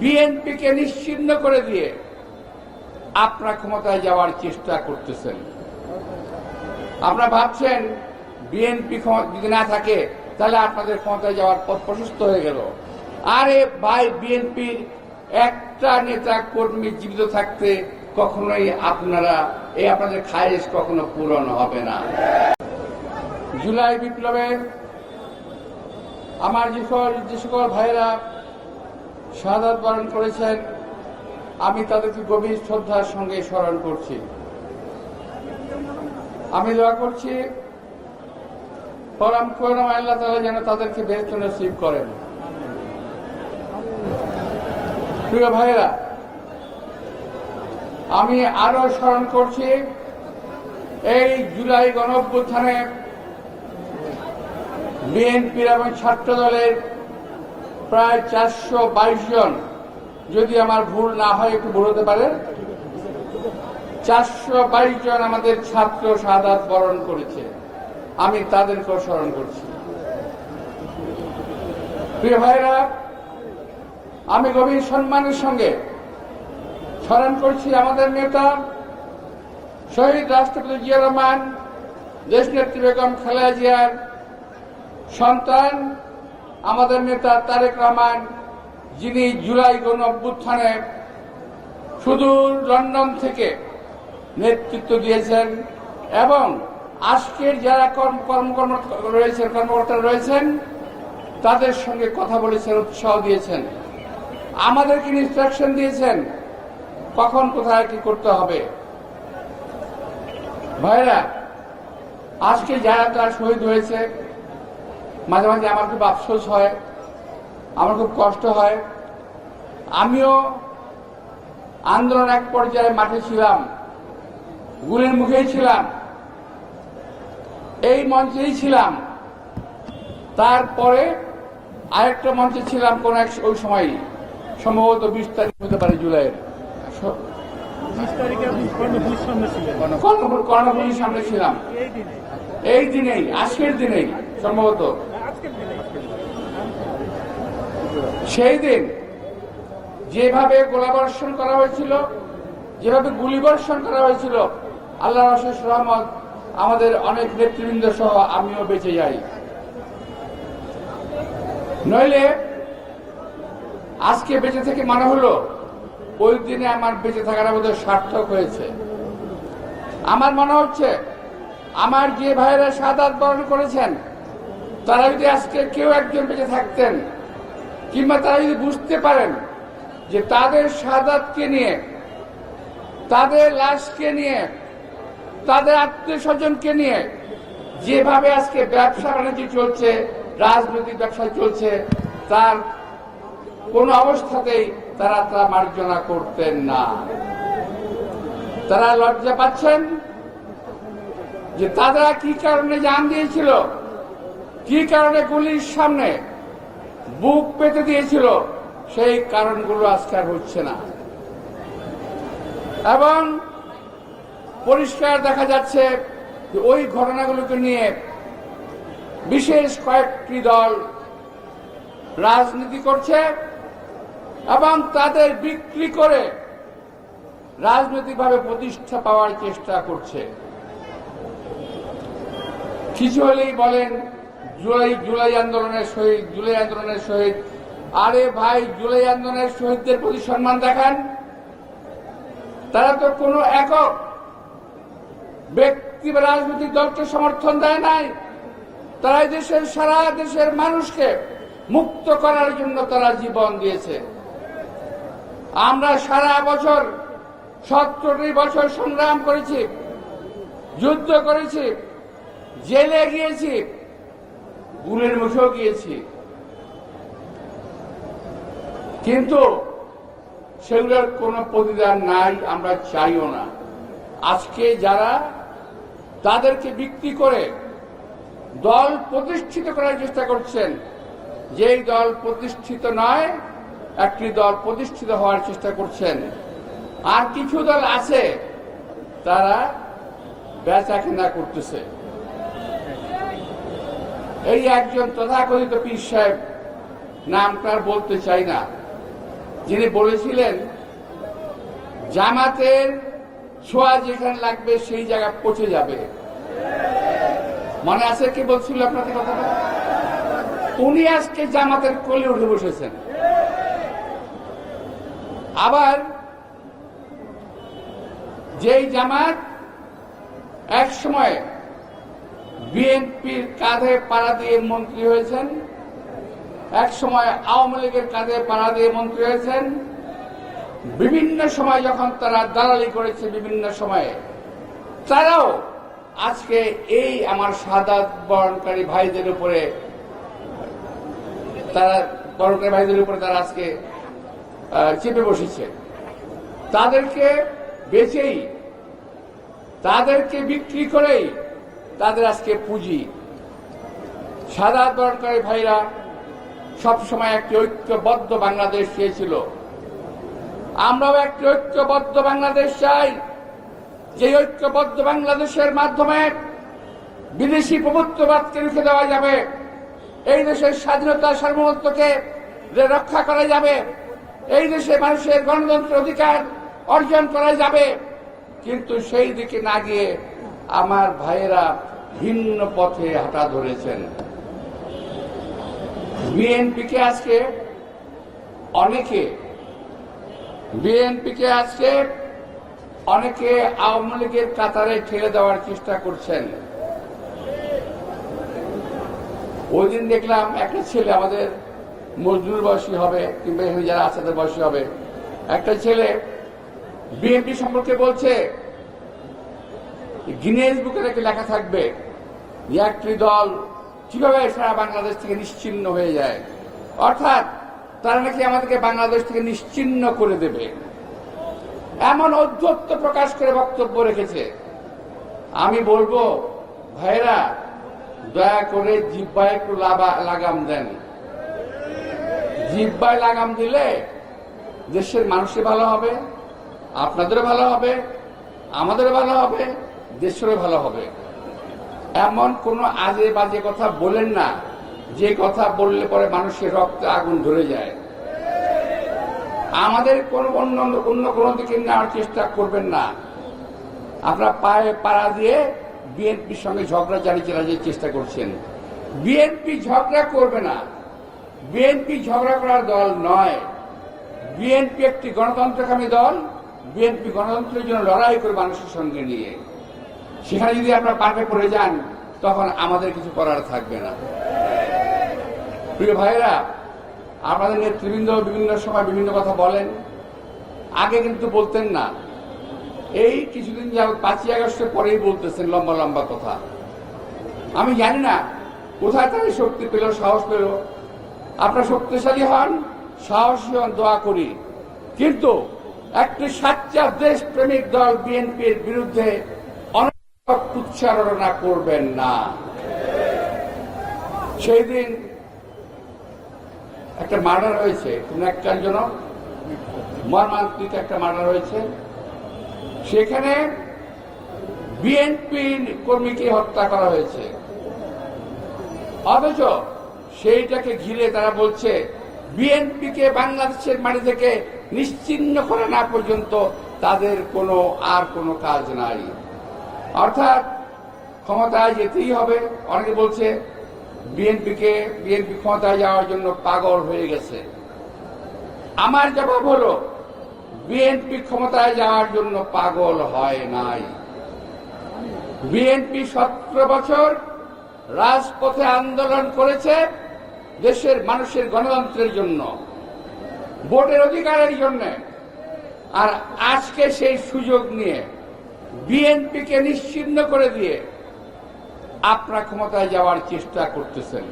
বিএনপিকে নিশ্চিন্ন করে দিয়ে আপনারা ক্ষমতায় যাওয়ার চেষ্টা করতেছেন। আপনারা ভাবছেন, বিএনপি যদি না থাকে, তাহলে আপনাদের ক্ষমতায় যাওয়ার পথ প্রশস্ত হয়ে গেল। আরে ভাই, বিএনপির একটা নেতা কর্মী জীবিত থাকতে কখনোই আপনারা, এই আপনাদের খায়েশ কখনো পূরণ হবে না। জুলাই বিপ্লবে আমার যে সকল ভাইয়েরা শাহাদ বরণ করেছেন। আমি তাদেরকে গভীর শ্রদ্ধার সঙ্গে স্মরণ করছি। আমি দোয়া করছি, পরাম করম আল্লাহ তালা যেন তাদেরকে বেস্ট নসিব করেন। প্রিয় ভাইয়েরা, আমি আরও স্মরণ করছি, এই জুলাই গণ বিএনপির এবং ছাত্র দলের প্রায় চারশো বাইশ জন। যদি আমার ভুল না হয়, একটু ভুল হতে পারে। চারশো জন আমাদের ছাত্র শাহাদ বরণ করেছে। আমি তাদেরকেও স্মরণ করছি। প্রিয় ভাইরা আমি গভীর সম্মানের সঙ্গে স্মরণ করছি আমাদের নেতা শহীদ রাষ্ট্রপতি জিয়া রহমান, দেশনেত্রী বেগম খালেদা জিয়ার সন্তান আমাদের নেতা তারেক রহমান, যিনি জুলাই গণ অভ্যুত্থানে সুদূর লন্ডন থেকে নেতৃত্ব দিয়েছেন এবং আজকের যারা রয়েছেন কর্মকর্তা রয়েছেন, তাদের সঙ্গে কথা বলেছেন, উৎসাহ দিয়েছেন। আমাদেরকে ইনস্ট্রাকশন দিয়েছেন কখন, কোথায়, কি করতে হবে। ভাইরা, আজকে যারা তারা শহীদ হয়েছে মাঝে মাঝে আমার খুব আফসোস হয় আমার খুব কষ্ট হয়। আমিও আন্দোলন এক পর্যায়ে মাঠে ছিলাম গুলের মুখেই ছিলাম এই মঞ্চেই ছিলাম। তারপরে আরেকটা মঞ্চে ছিলাম কোন এক ওই সময় সম্ভবত বিশ তারিখ হতে পারে জুলাইয়ের। কর্ণফুলির সামনে ছিলাম। এই দিনেই আজকের দিনেই সম্ভবত। সেই দিন যেভাবে গোলাবর্ষণ করা হয়েছিল, যেভাবে গুলিবর্ষণ করা হয়েছিল আল্লাহ রশেষ রহমত আমাদের অনেক নেতৃবৃন্দ সহ আমিও বেঁচে যাই। নইলে আজকে বেঁচে থেকে মনে হলো, ওই দিনে আমার বেঁচে থাকার আমাদের সার্থক হয়েছে। আমার মনে হচ্ছে, আমার যে ভাইয়েরা সাদাত বরণ করেছেন তারা যদি আজকে কেউ একজন বেঁচে থাকতেন, কিংবা তারা যদি বুঝতে পারেন যে তাদের সাদাতকে নিয়ে, তাদের লাশকে নিয়ে, তাদের আত্মীয় স্বজনকে নিয়ে যেভাবে আজকে ব্যবসা বাণিজ্য চলছে, রাজনৈতিক ব্যবসা চলছে, তার কোন অবস্থাতেই তারা তা মার্জনা করতেন না। তারা লজ্জা পাচ্ছেন যে তারা কি কারণে জান দিয়েছিল? কি কারণে গুলির সামনে বুক পেতে দিয়েছিল? সেই কারণগুলো আজকে হচ্ছে না। এবং পরিষ্কার দেখা যাচ্ছে ওই ঘটনাগুলোকে নিয়ে বিশেষ কয়েকটি দল রাজনীতি করছে এবং তাদের বিক্রি করে রাজনৈতিকভাবে প্রতিষ্ঠা পাওয়ার চেষ্টা করছে। কিছু হলেই বলেন জুলাই জুলাই আন্দোলনের শহীদ, জুলাই আন্দোলনের শহীদ। আরে ভাই, জুলাই আন্দোলনের শহীদদের প্রতি সম্মান দেখান। তারা তো কোনো একক ব্যক্তি বা রাজনৈতিক দলকে সমর্থন দেয় নাই। তারা দেশের সারা দেশের মানুষকে মুক্ত করার জন্য তারা জীবন দিয়েছে। আমরা সারা বছর সত্তরটি বছর সংগ্রাম করেছি, যুদ্ধ করেছি, জেলে গিয়েছি গুলের মুখেও গিয়েছি। কিন্তু সেগুলোর কোনো প্রতিদান নাই, আমরা চাইও না। আজকে যারা তাদেরকে বিক্রি করে দল প্রতিষ্ঠিত করার চেষ্টা করছেন, যেই দল প্রতিষ্ঠিত নয়, একটি দল প্রতিষ্ঠিত হওয়ার চেষ্টা করছেন। আর কিছু দল আছে, তারা বেচা কেনা করতেছে। এই একজন তথাকথিত পীর সাহেব, নাম বলতে চাই না। যিনি বলেছিলেন, জামাতের ছোঁয়া যেখানে লাগবে সেই জায়গা পচে যাবে। মনে আছে কি বলছিল আপনাদের কথাটা? উনি আজকে জামাতের কোলে উঠে বসেছেন। আবার যেই জামাত এক সময় বিএনপির কাঁধে পাড়া দিয়ে মন্ত্রী হয়েছেন। এক সময় আওয়ামী লীগের কাঁধে পাড়া দিয়ে মন্ত্রী হয়েছেন। বিভিন্ন সময় যখন তারা দালালি করেছে বিভিন্ন সময়ে, তারাও আজকে এই আমার সাদাত বরণকারী ভাইদের উপরে, তারা বরণকারী ভাইদের উপরে তারা আজকে চেপে বসেছে। তাদেরকে বেচেই, তাদেরকে বিক্রি করেই তাদের আজকে পুঁজি। সাদা বরণকারী ভাইরা, সবসময় একটি ঐক্যবদ্ধ বাংলাদেশ চেয়েছিল। আমরাও একটি ঐক্যবদ্ধ বাংলাদেশ চাই। যে ঐক্যবদ্ধ বাংলাদেশের মাধ্যমে বিদেশি প্রভুত্ববাদকে রুখে দেওয়া যাবে, এই দেশের স্বাধীনতা সার্বভৌমত্বকে রক্ষা করা যাবে, এই দেশে মানুষের গণতন্ত্র অধিকার অর্জন করা যাবে। কিন্তু সেই দিকে না গিয়ে আমার ভাইয়েরা ভিন্ন পথে হাঁটা ধরেছেন। বিএনপিকে আজকে অনেকে, বিএনপিকে আজকে অনেকে আওয়ামী লীগের কাতারে ঠেলে দেওয়ার চেষ্টা করছেন। ওই দিন দেখলাম একটা ছেলে আমাদের মজদুর বয়সী হবে, কিংবা এখানে যারা আছে তাদের বয়সী হবে। একটা ছেলে বিএনপি সম্পর্কে বলছে গিনেজ বুকে নাকি লেখা থাকবে একটি দল কীভাবে সারা বাংলাদেশ থেকে নিশ্চিন্ন হয়ে যায়? অর্থাৎ তারা নাকি আমাদেরকে বাংলাদেশ থেকে নিশ্চিন্ন করে দেবে। এমন অধ্যত্ব প্রকাশ করে বক্তব্য রেখেছে। আমি বলব ভাইরা দয়া করে জিব্বায় একটু লাগাম দেন। জিব্বায় লাগাম দিলে দেশের মানুষের ভালো হবে, আপনাদেরও ভালো হবে, আমাদেরও ভালো হবে। দেশেরও ভালো হবে। এমন কোন আজে বাজে কথা বলেন না, যে কথা বললে পরে মানুষের রক্তে আগুন ধরে যায়। আমাদের কোন অন্য অন্য কোনো দিকে নেওয়ার চেষ্টা করবেন না। আপনারা পায়ে পাড়া দিয়ে বিএনপির সঙ্গে ঝগড়া চালিয়ে চালানোর চেষ্টা করছেন। বিএনপি ঝগড়া করবে না। বিএনপি ঝগড়া করার দল নয়। বিএনপি একটি গণতন্ত্রকামী দল। বিএনপি গণতন্ত্রের জন্য লড়াই করে মানুষের সঙ্গে নিয়ে। সেখানে যদি আপনারা পার্কে পড়ে যান, তখন আমাদের কিছু করার থাকবে না। প্রিয় ভাইরা আপনাদের নেতৃবৃন্দ বিভিন্ন সময় বিভিন্ন কথা বলেন। আগে কিন্তু বলতেন না। এই কিছুদিন যাবত পাঁচই আগস্টের পরেই বলতেছেন লম্বা লম্বা কথা। আমি জানি না, কোথায় তাদের শক্তি পেল, সাহস পেল। আপনারা শক্তিশালী হন, সাহসী হন, দোয়া করি। কিন্তু একটি সাচ্চা দেশ প্রেমিক দল, বিএনপির বিরুদ্ধে উচ্চারণা করবেন না। সেই দিন একটা মার্ডার হয়েছে, কোন একটার জন্য? মর্মান্তিক একটা মার্ডার হয়েছে। সেখানে বিএনপি কর্মীকে হত্যা করা হয়েছে। অথচ সেইটাকে ঘিরে তারা বলছে, বিএনপিকে বাংলাদেশের মাটি থেকে নিশ্চিন্ন করা না পর্যন্ত তাদের কোনো আর কোনো কাজ নাই। অর্থাৎ ক্ষমতায় যেতেই হবে। অনেকে বলছে বিএনপিকে, বিএনপি ক্ষমতায় যাওয়ার জন্য পাগল হয়ে গেছে। আমার জবাব হলো, বিএনপি ক্ষমতায় যাওয়ার জন্য পাগল হয় নাই। বিএনপি সতেরো বছর রাজপথে আন্দোলন করেছে দেশের মানুষের গণতন্ত্রের জন্য, ভোটের অধিকারের জন্য। আর আজকে সেই সুযোগ নিয়ে বিএনপিকে নিশ্চিন্ন করে দিয়ে আপনারা ক্ষমতায় যাওয়ার চেষ্টা করতেছেন।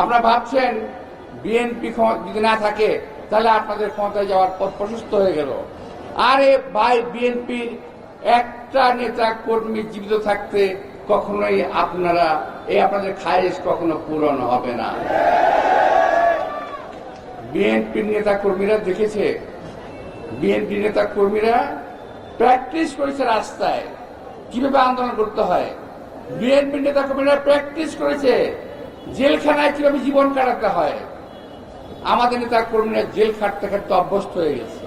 আপনারা ভাবছেন, বিএনপি যদি না থাকে, তাহলে আপনাদের ক্ষমতায় যাওয়ার পথ প্রশস্ত হয়ে গেল। আরে ভাই, বিএনপির একটা নেতা কর্মী জীবিত থাকতে কখনোই আপনারা, এই আপনাদের খায়েশ কখনো পূরণ হবে না। বিএনপির নেতা কর্মীরা দেখেছে? বিএনপি নেতা কর্মীরা প্র্যাকটিস করেছে রাস্তায়। কীভাবে আন্দোলন করতে হয়? বিএনপি নেতা কর্মীরা প্র্যাকটিস করেছে জেলখানায় কীভাবে জীবন কাটাতে হয়? আমাদের নেতা কর্মীরা জেল খাটতে খাটতে অভ্যস্ত হয়ে গেছে।